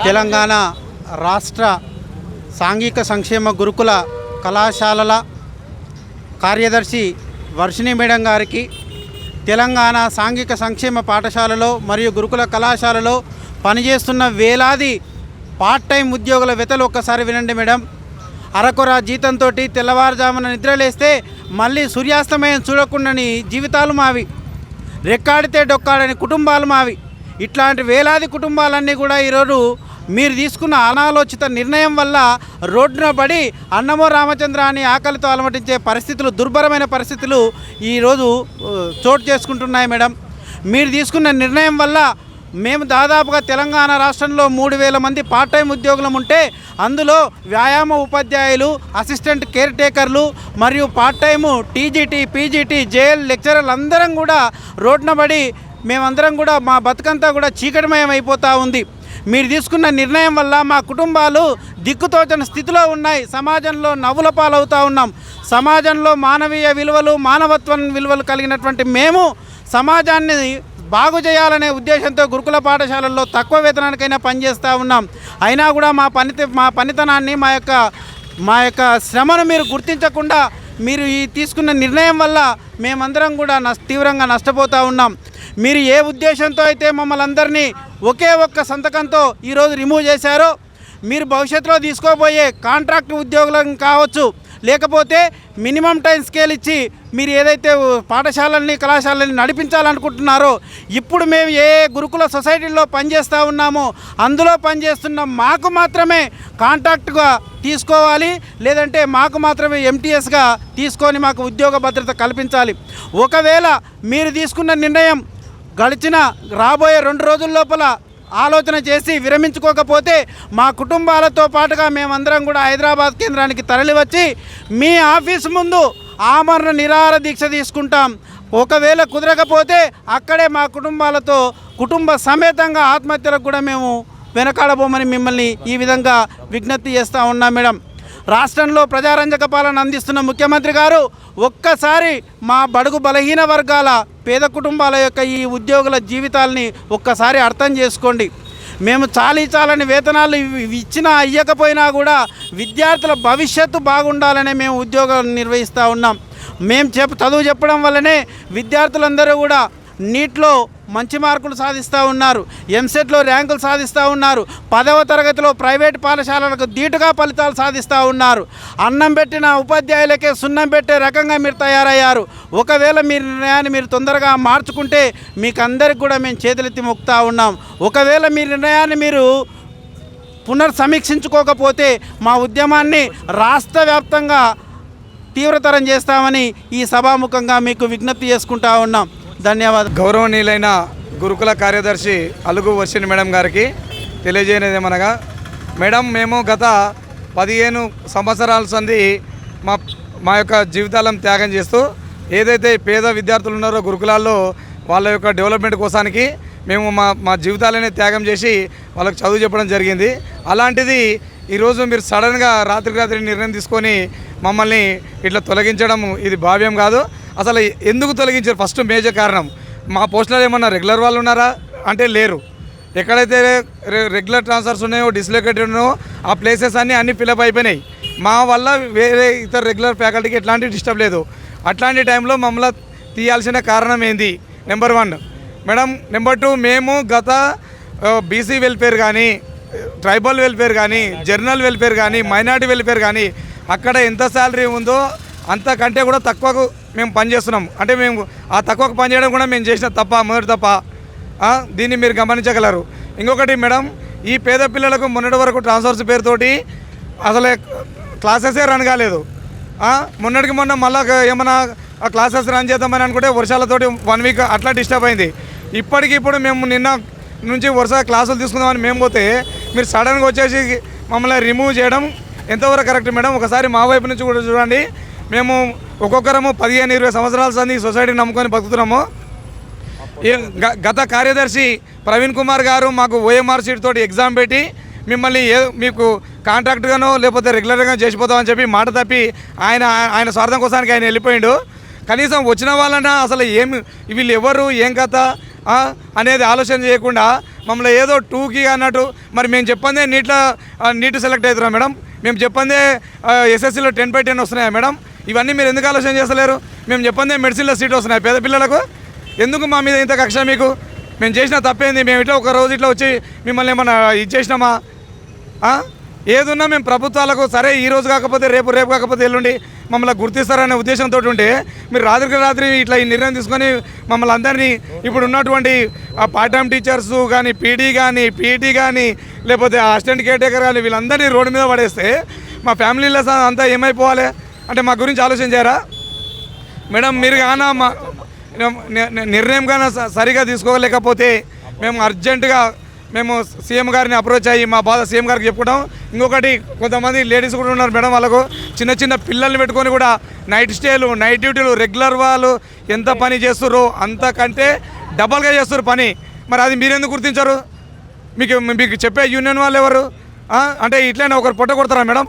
తెలంగాణ రాష్ట్ర సాంఘిక సంక్షేమ గురుకుల కళాశాలల కార్యదర్శి వర్షిణి మేడం గారికి తెలంగాణ సాంఘిక సంక్షేమ పాఠశాలలో మరియు గురుకుల కళాశాలలో పనిచేస్తున్న వేలాది పార్ట్ టైం ఉద్యోగుల వెతలు ఒక్కసారి వినండి మేడం. అరకొర జీతంతో తెల్లవారుజామున నిద్రలేస్తే మళ్ళీ సూర్యాస్తమయం చూడకుండాని జీవితాలు మావి. రెక్కాడితే డొక్కాడని కుటుంబాలు మావి. ఇట్లాంటి వేలాది కుటుంబాలన్నీ కూడా ఈరోజు మీరు తీసుకున్న అనాలోచిత నిర్ణయం వల్ల రోడ్డున పడి అన్నమో రామచంద్ర అని ఆకలితో అలమటించే పరిస్థితులు దుర్భరమైన పరిస్థితులు ఈరోజు చోటు చేసుకుంటున్నాయి మేడం. మీరు తీసుకున్న నిర్ణయం వల్ల మేము దాదాపుగా తెలంగాణ రాష్ట్రంలో మూడు వేల మంది పార్ట్ టైం ఉద్యోగులం ఉంటే అందులో వ్యాయామ ఉపాధ్యాయులు అసిస్టెంట్ కేర్ టేకర్లు మరియు part time TGT PGT JL లెక్చరర్లు అందరం కూడా రోడ్నబడి మేమందరం కూడా మా బతుకంతా కూడా చీకటిమయం అయిపోతూ ఉంది. మీరు తీసుకున్న నిర్ణయం వల్ల మా కుటుంబాలు దిక్కుతోచని స్థితిలో ఉన్నాయి. సమాజంలో నవ్వుల పాలవుతూ ఉన్నాం. సమాజంలో మానవీయ విలువలు మానవత్వం విలువలు కలిగినటువంటి మేము సమాజాన్ని బాగు చేయాలనే ఉద్దేశంతో గురుకుల పాఠశాలల్లో తక్కువ వేతనానికైనా పనిచేస్తూ ఉన్నాం. అయినా కూడా మా పని మా పనితనాన్ని మా యొక్క మా యొక్క శ్రమను మీరు గుర్తించకుండా మీరు ఈ తీసుకున్న నిర్ణయం వల్ల మేమందరం కూడా నష్ట తీవ్రంగా నష్టపోతూ ఉన్నాం. మీరు ఏ ఉద్దేశంతో అయితే మమ్మల్ని అందరినీ ఒకే ఒక్క సంతకంతో ఈరోజు రిమూవ్ చేశారో మీరు భవిష్యత్తులో తీసుకోబోయే కాంట్రాక్ట్ ఉద్యోగులను కావచ్చు. లేకపోతే మినిమం టైం స్కేల్ ఇచ్చి మీరు ఏదైతే పాఠశాలల్ని కళాశాలల్ని నడిపించాలనుకుంటున్నారో ఇప్పుడు మేము ఏ ఏ గురుకుల సొసైటీల్లో పనిచేస్తూ ఉన్నామో అందులో పనిచేస్తున్న మాకు మాత్రమే కాంట్రాక్ట్గా తీసుకోవాలి లేదంటే మాకు మాత్రమే ఎంటీఎస్గా తీసుకొని మాకు ఉద్యోగ భద్రత కల్పించాలి. ఒకవేళ మీరు తీసుకున్న నిర్ణయం గడిచిన రాబోయే రెండు రోజుల లోపల ఆలోచన చేసి విరమించుకోకపోతే మా కుటుంబాలతో పాటుగా మేమందరం కూడా హైదరాబాద్ కేంద్రానికి తరలివచ్చి మీ ఆఫీస్ ముందు ఆమరణ నిరాహార దీక్ష తీసుకుంటాం. ఒకవేళ కుదరకపోతే అక్కడే మా కుటుంబాలతో కుటుంబ సమేతంగా ఆత్మహత్యలకు కూడా మేము వెనకాడబోమని మిమ్మల్ని ఈ విధంగా విజ్ఞప్తి చేస్తూ ఉన్నాం మేడం. రాష్ట్రంలో ప్రజారంజక పాలన అందిస్తున్న ముఖ్యమంత్రి గారు ఒక్కసారి మా బడుగు బలహీన వర్గాల పేద కుటుంబాల యొక్క ఈ ఉద్యోగుల జీవితాలని ఒక్కసారి అర్థం చేసుకోండి. మేము చాలీ చాలని వేతనాలు ఇచ్చినా ఇవ్వకపోయినా కూడా విద్యార్థుల భవిష్యత్తు బాగుండాలనే మేము ఉద్యోగాలు నిర్వహిస్తూ ఉన్నాం. మేము చెప్ చదువు చెప్పడం వల్లనే విద్యార్థులందరూ కూడా నీట్లో మంచి మార్కులు సాధిస్తూ ఉన్నారు. ఎంసెట్లో ర్యాంకులు సాధిస్తూ ఉన్నారు. పదవ తరగతిలో ప్రైవేట్ పాఠశాలలకు ధీటుగా ఫలితాలు సాధిస్తూ ఉన్నారు. అన్నం పెట్టిన ఉపాధ్యాయులకే సున్నం పెట్టే రకంగా మీరు తయారయ్యారు. ఒకవేళ మీ నిర్ణయాన్ని మీరు తొందరగా మార్చుకుంటే మీకు అందరికి కూడా మేము చేతులెత్తి మొక్కుతూ ఉన్నాం. ఒకవేళ మీ నిర్ణయాన్ని మీరు పునర్సమీక్షించుకోకపోతే మా ఉద్యమాన్ని రాష్ట్ర వ్యాప్తంగా తీవ్రతరం చేస్తామని ఈ సభాముఖంగా మీకు విజ్ఞప్తి చేసుకుంటా ఉన్నాం. ధన్యవాదాలు గౌరవనీయులైన గురుకుల కార్యదర్శి అలుగు వర్షిణి మేడం గారికి తెలియజేయనిది ఏమనగా మేడం మేము గత పదిహేను సంవత్సరాల సంది మా మా యొక్క జీవితాలను త్యాగం చేస్తూ ఏదైతే పేద విద్యార్థులు ఉన్నారో గురుకులాల్లో వాళ్ళ యొక్క డెవలప్మెంట్ కోసానికి మేము మా మా జీవితాలనే త్యాగం చేసి వాళ్ళకి చదువు చెప్పడం జరిగింది. అలాంటిది ఈరోజు మీరు సడన్గా రాత్రికి రాత్రి నిర్ణయం తీసుకొని మమ్మల్ని ఇట్లా తొలగించడం ఇది భావ్యం కాదు. అసలు ఎందుకు తొలగించారు? ఫస్ట్ మేజర్ కారణం. మా పోస్టులలో ఏమన్నా రెగ్యులర్ వాళ్ళు ఉన్నారా? అంటే లేరు. ఎక్కడైతే రె- రెగ్యులర్ ట్రాన్స్ఫర్స్ ఉన్నాయో డిస్లొకేటెడ్ ఉన్నాయో ఆ ప్లేసెస్ అన్నీ అన్నీ ఫిలప్ అయిపోయినాయి. మా వల్ల వేరే ఇతర రెగ్యులర్ ఫ్యాకల్టీకి ఎట్లాంటి డిస్టర్బ్ లేదు. అట్లాంటి టైంలో మమ్మల్ని తీయాల్సిన కారణం ఏంది? Number one madam number two మేము గత బీసీ వెల్ఫేర్ కానీ ట్రైబల్ వెల్ఫేర్ కానీ జర్నల్ వెల్ఫేర్ కానీ మైనార్టీ వెల్ఫేర్ కానీ అక్కడ ఎంత శాలరీ ఉందో అంతకంటే కూడా తక్కువకు మేము పనిచేస్తున్నాం అంటే మేము ఆ తక్కువకు పనిచేయడం కూడా మేము చేసిన తప్ప మొదటి తప్ప దీన్ని మీరు గమనించగలరు. ఇంకొకటి మేడం ఈ పేద పిల్లలకు మొన్నటి వరకు ట్రాన్స్ఫర్స్ పేరుతోటి అసలే క్లాసెసే రన్ కాలేదు. మొన్నటికి మొన్న మళ్ళా ఏమైనా క్లాసెస్ రన్ చేద్దామని అనుకుంటే వర్షాలతోటి వన్ వీక్ అట్లా డిస్టర్బ్ అయింది. ఇప్పటికి ఇప్పుడు మేము నిన్న నుంచి వరుస క్లాసులు తీసుకుందామని మేము పోతే మీరు సడన్గా వచ్చేసి మమ్మల్ని రిమూవ్ చేయడం ఎంతవరకు కరెక్ట్ మేడం? ఒకసారి మా వైపు నుంచి కూడా చూడండి. మేము ఒక్కొక్కరము పదిహేను ఇరవై సంవత్సరాల సంది సొసైటీని నమ్ముకొని బతుకుతున్నాము. గ- గత కార్యదర్శి ప్రవీణ్ కుమార్ గారు మాకు ఓఎంఆర్ సీట్ తోటి ఎగ్జామ్ పెట్టి మిమ్మల్ని ఏ మీకు కాంట్రాక్ట్గానో లేకపోతే రెగ్యులర్గా చేసిపోతామని చెప్పి మాట తప్పి ఆయన ఆయన స్వార్థం కోసానికి ఆయన వెళ్ళిపోయిండు. కనీసం వచ్చిన వాళ్ళన్నా అసలు ఏమి వీళ్ళు ఎవరు ఏం కథ అనేది ఆలోచన చేయకుండా మమ్మల్ని ఏదో టూకి అన్నట్టు మరి మేము చెప్పందే నీట్లో నీట్ సెలెక్ట్ అవుతున్నాం మేడం. మేము చెప్పందే ఎస్ఎస్సీలో టెన్ బై టెన్ వస్తున్నాయా మేడం. ఇవన్నీ మీరు ఎందుకు ఆలోచన చేస్తలేరు? మేము చెప్పందే మెడిసిన్లో సీట్ వస్తున్నాయి. పేద పిల్లలకు ఎందుకు మా మీద ఇంత కక్ష మీకు? మేము చేసిన తప్పేంది? మేము ఇట్లా ఒక రోజు ఇట్లా వచ్చి మిమ్మల్ని ఏమన్నా ఇది చేసినామా? ఏదున్నా మేము ప్రభుత్వాలకు సరే ఈ రోజు కాకపోతే రేపు రేపు కాకపోతే ఎల్లుండి మమ్మల్ని గుర్తిస్తారనే ఉద్దేశంతో ఉంటే మీరు రాత్రికి రాత్రి ఇట్లా ఈ నిర్ణయం తీసుకొని మమ్మల్ని అందరినీ ఇప్పుడు ఉన్నటువంటి ఆ పార్ట్ టైం టీచర్స్ కానీ పీడీ కానీ పీటీ కానీ లేకపోతే అసిస్టెంట్ కేర్ టేకర్ కానీ వీళ్ళందరినీ రోడ్డు మీద పడేస్తే మా ఫ్యామిలీలో అంతా ఏమైపోవాలి? అంటే మా గురించి ఆలోచన చేయరా? మేడం మీరు కానా మా నిర్ణయం కానీ సరిగా తీసుకోలేకపోతే మేము అర్జెంటుగా మేము సీఎం గారిని అప్రోచ్ అయ్యి మా బాధ సీఎం గారికి చెప్పుకుంటాం. ఇంకొకటి కొంతమంది లేడీస్ కూడా ఉన్నారు మేడం వాళ్ళకు. చిన్న చిన్న పిల్లల్ని పెట్టుకొని కూడా నైట్ స్టేలు నైట్ డ్యూటీలు రెగ్యులర్ వాళ్ళు ఎంత పని చేస్తుర్రో అంతకంటే డబల్గా చేస్తారు పని. మరి అది మీరెందుకు గుర్తించారు? మీకు మీకు చెప్పే యూనియన్ వాళ్ళు ఎవరు? అంటే ఇట్లనే ఒకరు పొట్ట కొడతారా మేడం?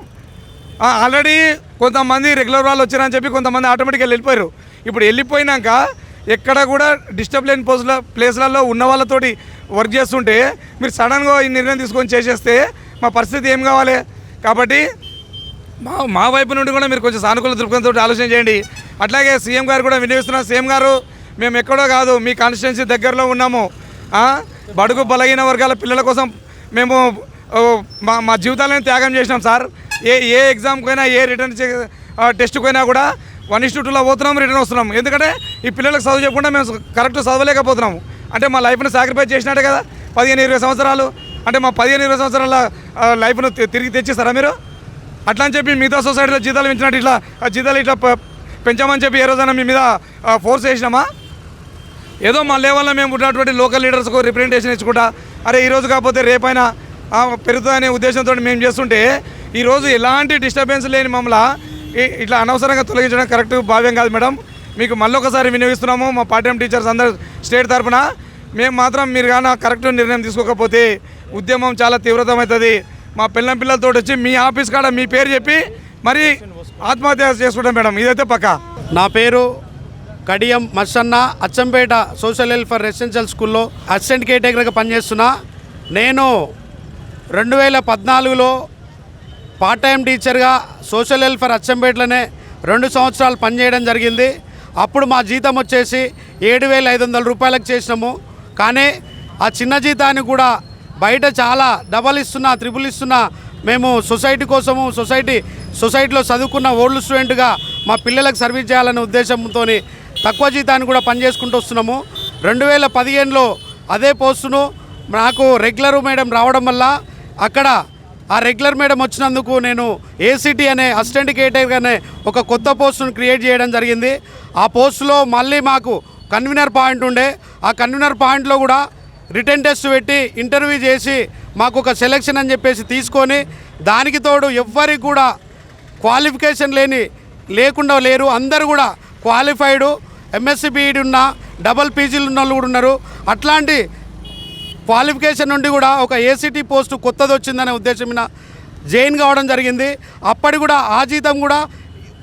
ఆల్రెడీ కొంతమంది రెగ్యులర్ వాళ్ళు వచ్చారని చెప్పి కొంతమంది ఆటోమేటిక్గా వెళ్ళిపోయారు. ఇప్పుడు వెళ్ళిపోయినాక ఎక్కడ కూడా డిస్టర్బ్ లేని పోస్టుల ప్లేస్లలో ఉన్న వాళ్ళతోటి వర్క్ చేస్తుంటే మీరు సడన్గా ఈ నిర్ణయం తీసుకొని చేసేస్తే మా పరిస్థితి ఏం కావాలి? కాబట్టి మా మా వైపు నుండి కూడా మీరు కొంచెం సానుకూల దృక్పథంతో ఆలోచన చేయండి. అట్లాగే సీఎం గారు కూడా వినియోగిస్తున్నారు. సీఎం గారు మేము ఎక్కడో కాదు మీ కాన్స్టిట్యున్సీ దగ్గరలో ఉన్నాము. బడుగు బలహీన వర్గాల పిల్లల కోసం మేము మా మా జీవితాలను త్యాగం చేసినాం సార్. ఏ ఏ ఎగ్జామ్కి అయినా ఏ రిటర్న్ టెస్ట్కి అయినా కూడా వన్ ఇస్ టూలో పోతున్నాం రిటర్న్ వస్తున్నాం. ఎందుకంటే ఈ పిల్లలకు చదువు చెప్పకుండా మేము కరెక్ట్ చదవలేకపోతున్నాము. అంటే మా లైఫ్ని సాక్రిఫైస్ చేసినట్టే కదా పదిహేను ఇరవై సంవత్సరాలు. అంటే మా పదిహేను ఇరవై సంవత్సరాల లైఫ్ను తి- తిరిగి తెచ్చిస్తారా మీరు? అట్లా అని చెప్పి మిగతా సొసైటీలో జీతాలు పెంచినట్టు ఇట్లా జీతాలు ఇట్లా పెంచామని చెప్పి ఏ రోజైనా మీ మీద ఫోర్స్ చేసినామా? ఏదో మా లెవెల్లో మేము ఉన్నటువంటి లోకల్ లీడర్స్కు రిప్రజెంటేషన్ ఇచ్చుకుంటా అరే ఈరోజు కాకపోతే రేపైనా పెరుగుతుందనే ఉద్దేశంతో మేము చేస్తుంటే ఈరోజు ఎలాంటి డిస్టర్బెన్స్ లేని మమ్మల్ని ఇట్లా అనవసరంగా తొలగించడం కరెక్ట్ భావ్యం కాదు మేడం. మీకు మళ్ళొకసారి వినియోగిస్తున్నాము మా పాఠ్యం టీచర్స్ అందరు స్టేట్ తరఫున మేము మాత్రం మీరు కానీ కరెక్ట్ నిర్ణయం తీసుకోకపోతే ఉద్యమం చాలా తీవ్రతమవుతుంది. మా పిల్లం పిల్లలతో వచ్చి మీ ఆఫీస్ కాడ మీ పేరు చెప్పి మరి ఆత్మహత్య చేసుకుంటాం మేడం. ఇదైతే పక్క. నా పేరు Kadiyam Massanna Achampet social welfare residential స్కూల్లో అసిస్టెంట్ కేటగిరీగా పనిచేస్తున్నా. నేను రెండు వేల పద్నాలుగులో పార్ట్ టైం టీచర్గా సోషల్ వెల్ఫేర్ అచ్చంపేటలోనే రెండు సంవత్సరాలు పనిచేయడం జరిగింది. అప్పుడు మా జీతం వచ్చేసి ఏడు వేల ఐదు వందల రూపాయలకు చేసినాము. కానీ ఆ చిన్న జీతాన్ని కూడా బయట చాలా డబల్ ఇస్తున్నా త్రిపుల్ ఇస్తున్నా మేము సొసైటీ కోసము సొసైటీ సొసైటీలో చదువుకున్న ఓల్డ్ స్టూడెంట్గా మా పిల్లలకు సర్వీస్ చేయాలనే ఉద్దేశంతో తక్కువ జీతాన్ని కూడా పనిచేసుకుంటూ వస్తున్నాము. రెండు వేల పదిహేనులో అదే పోస్టును నాకు రెగ్యులర్ మేడం రావడం వల్ల అక్కడ ఆ రెగ్యులర్ మేడం వచ్చినందుకు నేను ఏసీటీ అనే అసిస్టెంట్ కేటగిరీ అనే ఒక కొత్త పోస్టును క్రియేట్ చేయడం జరిగింది. ఆ పోస్టులో మళ్ళీ మాకు కన్వీనర్ పాయింట్ ఉండే. ఆ కన్వీనర్ పాయింట్లో కూడా రిటర్న్ టెస్ట్ పెట్టి ఇంటర్వ్యూ చేసి మాకు ఒక సెలెక్షన్ అని చెప్పేసి తీసుకొని దానికి తోడు ఎవ్వరికి కూడా క్వాలిఫికేషన్ లేని లేకుండా లేరు. అందరు కూడా క్వాలిఫైడ్. ఎంఎస్సీ బీఈడి ఉన్న డబల్ పీజీలు ఉన్న వాళ్ళు కూడా ఉన్నారు. అట్లాంటి క్వాలిఫికేషన్ నుండి కూడా ఒక ఏసీటీ పోస్టు కొత్తది వచ్చిందనే ఉద్దేశం మీద జైన్ కావడం జరిగింది. అప్పటి కూడా ఆ జీతం కూడా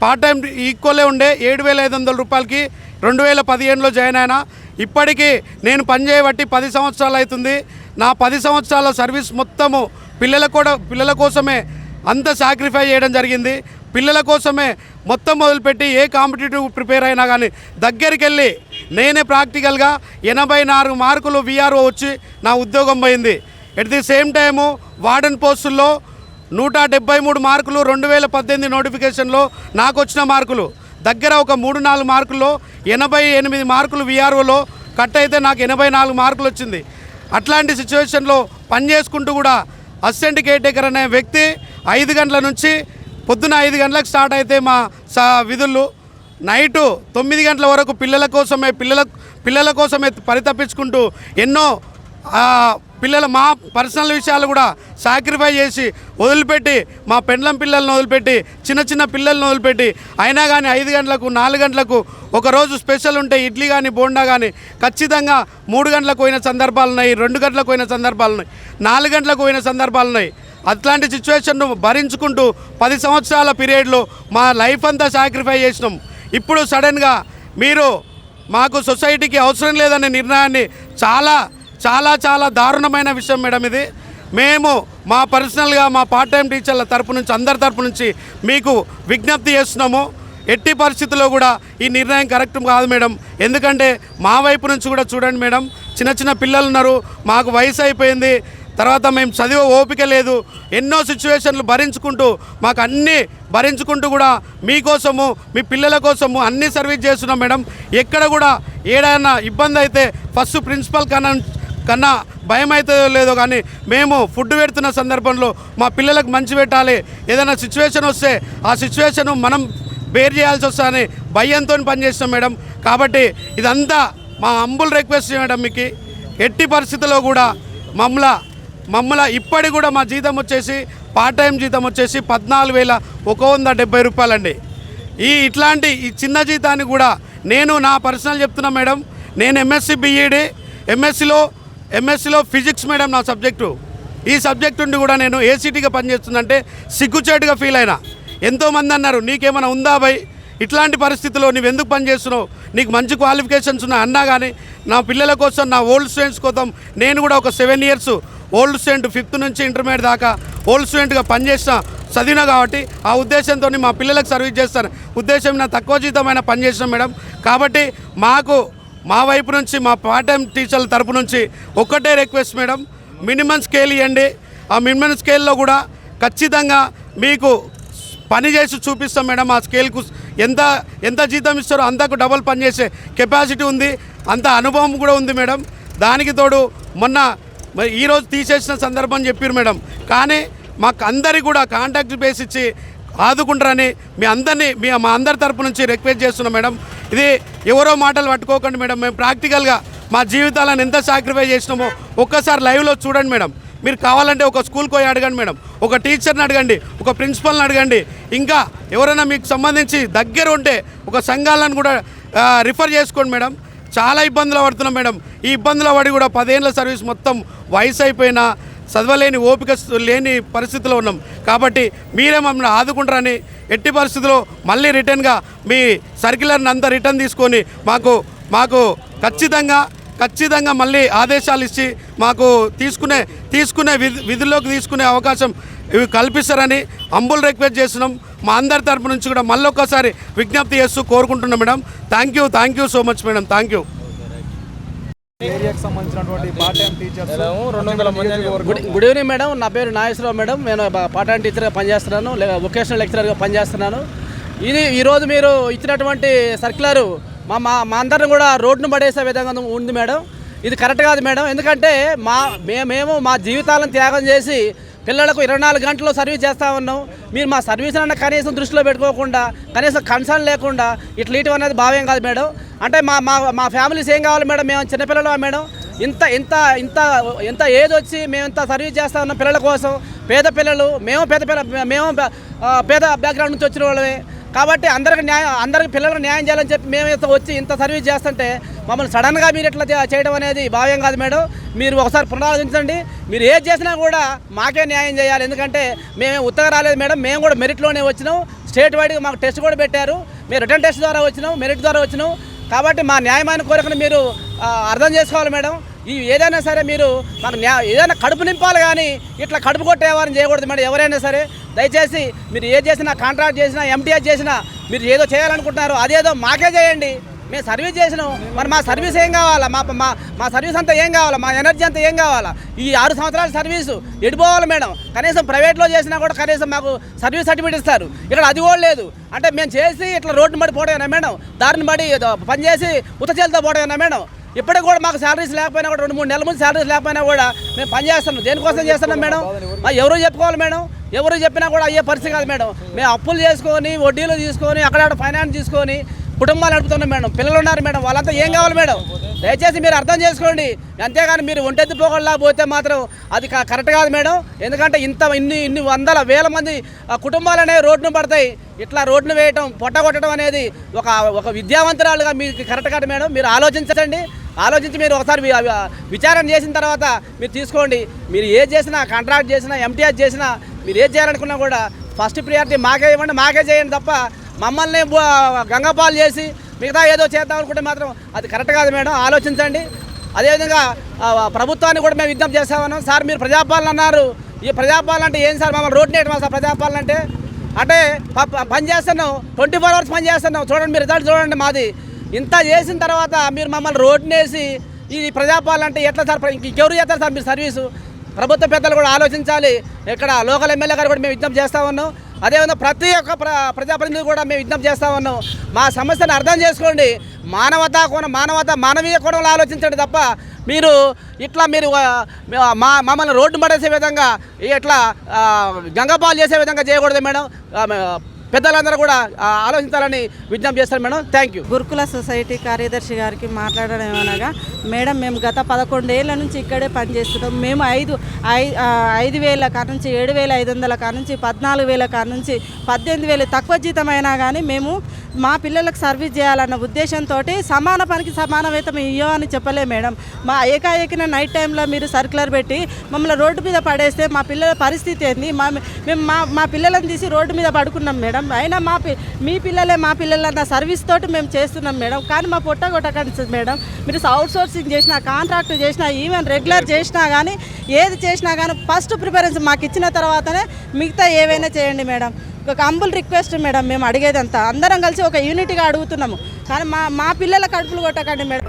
పార్ట్ టైం ఈక్వలే ఉండే ఏడు వేల ఐదు వందల రూపాయలకి రెండు వేల పదిహేనులో జాయిన్ అయినా. ఇప్పటికీ నేను పనిచేయబట్టి పది సంవత్సరాలు అవుతుంది. నా పది సంవత్సరాల సర్వీస్ మొత్తము పిల్లల కూడా పిల్లల కోసమే అంత సాక్రిఫై చేయడం జరిగింది. పిల్లల కోసమే మొత్తం మొదలుపెట్టి ఏ కాంపిటేటివ్ ప్రిపేర్ అయినా కానీ దగ్గరికి వెళ్ళి నేనే ప్రాక్టికల్గా ఎనభై నాలుగు మార్కులు విఆర్ఓ వచ్చి నా ఉద్యోగం పోయింది. At the same time warden పోస్టుల్లో నూట డెబ్బై మూడు మార్కులు రెండు వేల పద్దెనిమిది నోటిఫికేషన్లో నాకు వచ్చిన మార్కులు. దగ్గర ఒక మూడు నాలుగు మార్కుల్లో ఎనభై ఎనిమిది మార్కులు విఆర్ఓలో కట్ అయితే నాకు ఎనభై నాలుగు మార్కులు వచ్చింది. అట్లాంటి సిచ్యువేషన్లో పని చేసుకుంటూ కూడా అసిస్టెంట్ కేర్టేకర్ అనే వ్యక్తి ఐదు గంటల నుంచి పొద్దున ఐదు గంటలకు స్టార్ట్ అయితే మా సా విధులు నైటు తొమ్మిది గంటల వరకు పిల్లల కోసమే పిల్లల పిల్లల కోసమే పరితపించుకుంటూ ఎన్నో పిల్లల మా పర్సనల్ విషయాలు కూడా సాక్రిఫై చేసి వదిలిపెట్టి మా పెండ్లం పిల్లలను వదిలిపెట్టి చిన్న చిన్న పిల్లలను వదిలిపెట్టి అయినా కానీ ఐదు గంటలకు నాలుగు గంటలకు ఒకరోజు స్పెషల్ ఉంటే ఇడ్లీ కానీ బోండా కానీ ఖచ్చితంగా మూడు గంటలకు పోయిన సందర్భాలు ఉన్నాయి రెండు గంటలకు పోయిన సందర్భాలు ఉన్నాయి నాలుగు గంటలకు పోయిన సందర్భాలు ఉన్నాయి. అట్లాంటి సిచ్యువేషన్ను భరించుకుంటూ పది సంవత్సరాల పీరియడ్లో మా లైఫ్ అంతా సాక్రిఫై చేసినాం. ఇప్పుడు సడన్గా మీరు మాకు సొసైటీకి అవసరం లేదనే నిర్ణయాన్ని చాలా చాలా చాలా దారుణమైన విషయం మేడం ఇది. మేము మా పర్సనల్గా మా పార్ట్ టైం టీచర్ల తరపు నుంచి అందరి తరపు నుంచి మీకు విజ్ఞప్తి చేస్తున్నాము. ఎట్టి పరిస్థితుల్లో కూడా ఈ నిర్ణయం కరెక్ట్ కాదు మేడం. ఎందుకంటే మా వైపు నుంచి కూడా చూడండి మేడం చిన్న చిన్న పిల్లలు ఉన్నారు మాకు వయసు అయిపోయింది. తర్వాత మేము చదివే ఓపిక లేదు. ఎన్నో సిచ్యువేషన్లు భరించుకుంటూ మాకు అన్నీ భరించుకుంటూ కూడా మీకోసము మీ పిల్లల కోసము అన్ని సర్వీస్ చేస్తున్నాం మేడం. ఎక్కడ కూడా ఏదైనా ఇబ్బంది అయితే ఫస్ట్ ప్రిన్సిపల్ కన్నా కన్నా భయం అవుతుందో లేదో కానీ మేము ఫుడ్ పెడుతున్న సందర్భంలో మా పిల్లలకు మంచి పెట్టాలి. ఏదైనా సిచ్యువేషన్ వస్తే ఆ సిచ్యువేషను మనం బేర్ చేయాల్సి వస్తుందని భయంతో పనిచేస్తాం మేడం. కాబట్టి ఇదంతా మా అంబుల్ రిక్వెస్ట్ మేడం మీకు. ఎట్టి పరిస్థితుల్లో కూడా మమ్మల్ని మమ్మల ఇప్పటికి కూడా మా జీతం వచ్చేసి పార్ట్ టైం జీతం వచ్చేసి పద్నాలుగు వేల ఒక వంద డెబ్బై రూపాయలండి. ఈ ఇట్లాంటి ఈ చిన్న జీతాన్ని కూడా నేను నా పర్సనల్ చెప్తున్నా మేడం నేను ఎంఎస్సి బిఈడి ఎంఎస్సిలో ఎంఎస్సిలో ఫిజిక్స్ మేడం నా సబ్జెక్టు ఈ సబ్జెక్ట్ ఉండి కూడా నేను ఏసీటీగా పనిచేస్తుందంటే సిగ్గుచేటుగా ఫీల్ అయినా. ఎంతోమంది అన్నారు నీకేమైనా ఉందా బై ఇట్లాంటి పరిస్థితుల్లో నువ్వు ఎందుకు పనిచేస్తున్నావు నీకు మంచి క్వాలిఫికేషన్స్ ఉన్నాయి. అన్నా కానీ నా పిల్లల కోసం నా ఓల్డ్ స్టూడెంట్స్ కోసం నేను కూడా ఒక seven years old student fifth నుంచి ఇంటర్మీడియట్ దాకా ఓల్డ్ స్టూడెంట్గా పనిచేసిన చదివినా కాబట్టి ఆ ఉద్దేశంతో మా పిల్లలకు సర్వీస్ చేస్తాను. ఉద్దేశం నా తక్కువ జీతమైన పనిచేసిన మేడం. కాబట్టి మాకు మా వైపు నుంచి మా పార్ట్ టైం టీచర్ల తరపు నుంచి ఒక్కటే రిక్వెస్ట్ మేడం. మినిమం స్కేల్ ఇవ్వండి ఆ మినిమం స్కేల్లో కూడా ఖచ్చితంగా మీకు పని చేసి చూపిస్తాం మేడం. ఆ స్కేల్కు ఎంత ఎంత జీతం ఇస్తారో అంతకు డబల్ పని చేసే కెపాసిటీ ఉంది. అంత అనుభవం కూడా ఉంది మేడం. దానికి తోడు మొన్న మరి ఈరోజు తీసేసిన సందర్భం చెప్పారు మేడం. కానీ మాకు అందరికి కూడా కాంటాక్ట్ బేస్ ఇచ్చి ఆదుకుంటారని మీ అందరినీ మీ మా అందరి తరపు నుంచి రిక్వెస్ట్ చేస్తున్నాం మేడం. ఇది ఎవరో మాటలు పట్టుకోకండి మేడం. మేము ప్రాక్టికల్గా మా జీవితాలను ఎంత సాక్రిఫై చేసినామో ఒక్కసారి లైవ్లో చూడండి మేడం. మీరు కావాలంటే ఒక స్కూల్కి పోయి అడగండి మేడం. ఒక టీచర్ని అడగండి ఒక ప్రిన్సిపల్ని అడగండి. ఇంకా ఎవరైనా మీకు సంబంధించి దగ్గర ఉంటే ఒక సంఘాలను కూడా రిఫర్ చేసుకోండి మేడం. చాలా ఇబ్బందులు పడుతున్నాం మేడం. ఈ ఇబ్బందుల పడి కూడా పదేళ్ళ సర్వీస్ మొత్తం వయసు అయిపోయినా చదవలేని ఓపిక లేని పరిస్థితిలో ఉన్నాం. కాబట్టి మీరే మమ్మల్ని ఆదుకుంటారని ఎట్టి పరిస్థితుల్లో మళ్ళీ రిటర్న్గా మీ సర్క్యులర్ని అంతా రిటర్న్ తీసుకొని మాకు మాకు ఖచ్చితంగా ఖచ్చితంగా మళ్ళీ ఆదేశాలు ఇచ్చి మాకు తీసుకునే తీసుకునే విధి విధుల్లోకి తీసుకునే అవకాశం ఇవి కల్పిస్తారని అంబుల్ రిక్వెస్ట్ చేస్తున్నాం. మా అందరి తరపు నుంచి కూడా మళ్ళీ ఒక్కసారి విజ్ఞప్తి చేస్తూ కోరుకుంటున్నాం madam. Thank you thank you so much madam. Thank you ఏరియాకి సంబంధించినటువంటి పార్ట్ టైం టీచర్స్ రెండు వందల గుడ్ గుడ్ ఈవినింగ్ మేడం. నా పేరు నాగేశ్వరరావు మేడం. నేను పార్ట్ టైం టీచర్గా పనిచేస్తున్నాను. వొకేషనల్ లెక్చరర్గా పనిచేస్తున్నాను. ఇది ఈరోజు మీరు ఇచ్చినటువంటి సర్క్యులర్ మా మా మా అందరిని కూడా రోడ్డును పడేసే విధంగా ఉంది మేడం. ఇది కరెక్ట్ కాదు మేడం. ఎందుకంటే మా మే- మేము మా జీవితాలను త్యాగం చేసి పిల్లలకు ఇరవై నాలుగు గంటలు సర్వీస్ చేస్తూ ఉన్నాం. మీరు మా సర్వీస్ అన్న కనీసం దృష్టిలో పెట్టుకోకుండా కనీసం కన్సర్న్ లేకుండా ఇట్లా ఇటు అనేది భావ్యం కాదు మేడం. అంటే మా మా మా ఫ్యామిలీస్ ఏం కావాలి మేడం? మేము చిన్నపిల్లలు మేడం? ఇంత ఇంత ఇంత ఇంత ఏజ్ వచ్చి మేము ఇంత సర్వీస్ చేస్తా ఉన్న పిల్లల కోసం. పేద పిల్లలు మేము పేద పిల్ల మేము పేద బ్యాక్గ్రౌండ్ నుంచి వచ్చిన వాళ్ళమే. కాబట్టి అందరికి న్యాయం అందరికి పిల్లలకు న్యాయం చేయాలని చెప్పి మేము ఇంత వచ్చి ఇంత సర్వీస్ చేస్తుంటే మమ్మల్ని సడన్గా మీరు ఇట్లా చేయడం అనేది భావ్యం కాదు మేడం. మీరు ఒకసారి పునరాలోచించండి. మీరు ఏది చేసినా కూడా మాకే న్యాయం చేయాలి. ఎందుకంటే మేము ఉత్తగా రాలేదు మేడం. మేము కూడా మెరిట్లోనే వచ్చినాం. స్టేట్ వైడ్గా మాకు టెస్ట్ కూడా పెట్టారు. మేము రిటర్న్ టెస్ట్ ద్వారా వచ్చినాం. మెరిట్ ద్వారా వచ్చినాం. కాబట్టి మా న్యాయమైన కోరికను మీరు అర్థం చేసుకోవాలి మేడం. ఈ ఏదైనా సరే మీరు మాకు న్యా ఏదైనా కడుపు నింపాలి కానీ ఇట్లా కడుపు కొట్టేవారిని చేయకూడదు మేడం. ఎవరైనా సరే దయచేసి మీరు ఏ చేసినా కాంట్రాక్ట్ చేసినా ఎంటీఎస్ చేసినా మీరు ఏదో చేయాలనుకుంటున్నారు అదేదో మాకే చేయండి. మేము సర్వీస్ చేసినాం. మరి మా సర్వీస్ ఏం కావాలా? మా మా మా సర్వీస్ అంతా ఏం కావాలా? మా ఎనర్జీ అంతా ఏం కావాలా? ఈ ఆరు సంవత్సరాల సర్వీసు ఎడిపోవాలి మేడం? కనీసం ప్రైవేట్లో చేసినా కూడా కనీసం మాకు సర్వీస్ సర్టిఫికేట్ ఇస్తారు. ఇక్కడ అది కూడా లేదు. అంటే మేము చేసి ఇట్లా రోడ్డు పడి పోవడమేనా మేడం? దారిని పడి ఏదో పని చేసి పోవడమేనా మేడం? ఇప్పటికి కూడా మాకు శాలరీస్ లేకపోయినా కూడా రెండు మూడు నెలల ముందు శాలరీస్ లేకపోయినా కూడా మేము పనిచేస్తున్నాం దేనికోసం చేస్తున్నాం మేడం? ఎవరు చెప్పుకోవాలి మేడం? ఎవరు చెప్పినా కూడా అయ్యే పరిస్థితి కాదు మేడం. మేము అప్పులు చేసుకొని వడ్డీలు తీసుకొని అక్కడ ఫైనాన్స్ తీసుకొని కుటుంబాలు నడుపుతున్నాం మేడం పిల్లలు ఉన్నారు మేడం వాళ్ళంతా ఏం కావాలి మేడం? దయచేసి మీరు అర్థం చేసుకోండి. అంతేగాని మీరు ఒంటెత్తి పోకుండా పోతే మాత్రం అది క- కరెక్ట్ కాదు మేడం. ఎందుకంటే ఇంత ఇన్ని ఇన్ని వందల వేల మంది ఆ, కుటుంబాలు అనేవి రోడ్డును పడతాయి. ఇట్లా రోడ్డును వేయటం పొట్టగొట్టడం అనేది ఒక ఒక విద్యావంతురాలుగా మీకు కరెక్ట్ కాదు మేడం. మీరు ఆలోచించండి. ఆలోచించి మీరు ఒకసారి విచారణ చేసిన తర్వాత మీరు తీసుకోండి. మీరు ఏది చేసినా కాంట్రాక్ట్ చేసినా ఎంటీఆర్ చేసినా మీరు ఏది చేయాలనుకున్నా కూడా ఫస్ట్ ప్రియారిటీ మాకే ఇవ్వండి మాకే చేయండి తప్ప మమ్మల్ని గంగపాలు చేసి మిగతా ఏదో చేద్దాం అనుకుంటే మాత్రం అది కరెక్ట్ కాదు మేడం. ఆలోచించండి. అదేవిధంగా ప్రభుత్వాన్ని కూడా మేము విజ్ఞప్తి చేస్తామన్నాం సార్ మీరు ప్రజాపాలన అన్నారు. ఈ ప్రజాపాలన అంటే ఏం సార్? మమ్మల్ని రోడ్డు నేయటం సార్ ప్రజాపాలన అంటే? అంటే ప- పని చేస్తున్నాం. ట్వంటీ ఫోర్ అవర్స్ పని చేస్తున్నాం. చూడండి మీరు రిజల్ట్ చూడండి మాది. ఇంత చేసిన తర్వాత మీరు మమ్మల్ని రోడ్నేసి ఈ ప్రజాపాలన అంటే ఎట్లా సార్? ఇంకెవరు చేస్తారు సార్ మీరు సర్వీసు? ప్రభుత్వ పెద్దలు కూడా ఆలోచించాలి. ఇక్కడ లోకల్ ఎమ్మెల్యే గారు కూడా మేము విజ్ఞప్తి చేస్తా ఉన్నాం. అదేవిధంగా ప్రతి ఒక్క ప్ర ప్రజాప్రతినిధి కూడా మేము విజ్ఞప్తి చేస్తా ఉన్నాం. మా సమస్యను అర్థం చేసుకోండి. మానవతా కోణం మానవత మానవీయ కోణంలో ఆలోచించండి తప్ప మీరు ఇట్లా మీరు మా మమ్మల్ని రోడ్డు పడేసే విధంగా ఇట్లా గంగపాలు చేసే విధంగా చేయకూడదు మేడం. పెద్దలందరూ కూడా ఆలోచించాలని విజ్ఞప్తి చేస్తారు madam. Thank you Gurukula society కార్యదర్శి గారికి మాట్లాడడం ఏమనగా మేడం మేము గత పదకొండేళ్ళ నుంచి ఇక్కడే పనిచేస్తున్నాం. మేము ఐదు ఐదు వేల కాడ నుంచి ఏడు వేల ఐదు వందల కాడ నుంచి పద్నాలుగు వేల కాడ నుంచి పద్దెనిమిది వేలు తక్కువ జీతం అయినా కానీ మేము మా పిల్లలకు సర్వీస్ చేయాలన్న ఉద్దేశంతో సమాన పనికి సమాన వేతం ఇయ్యో అని చెప్పలే మేడం. మా ఏకాఏకిన నైట్ టైంలో మీరు సర్క్యులర్ పెట్టి మమ్మల్ని రోడ్డు మీద పడేస్తే మా పిల్లల పరిస్థితి ఏంది? మా మేము మా మా పిల్లలను తీసి రోడ్డు మీద పడుకున్నాం మేడం. అయినా మా పి మీ పిల్లలే మా పిల్లలన్న సర్వీస్ తోటి మేము చేస్తున్నాం మేడం. కానీ మా పొట్ట కొట్టకండి మేడం. మీరు అవుట్ సోర్సింగ్ చేసినా కాంట్రాక్ట్ చేసినా ఈవెన్ రెగ్యులర్ చేసినా కానీ ఏది చేసినా కానీ ఫస్ట్ ప్రిఫరెన్స్ మాకు ఇచ్చిన తర్వాతనే మిగతా ఏవైనా చేయండి మేడం. ఒక అంబుల్ రిక్వెస్ట్ మేడం మేము అడిగేదంతా. అందరం కలిసి ఒక యూనిట్గా అడుగుతున్నాము. కానీ మా మా పిల్లల కడుపులు కొట్టకండి మేడం.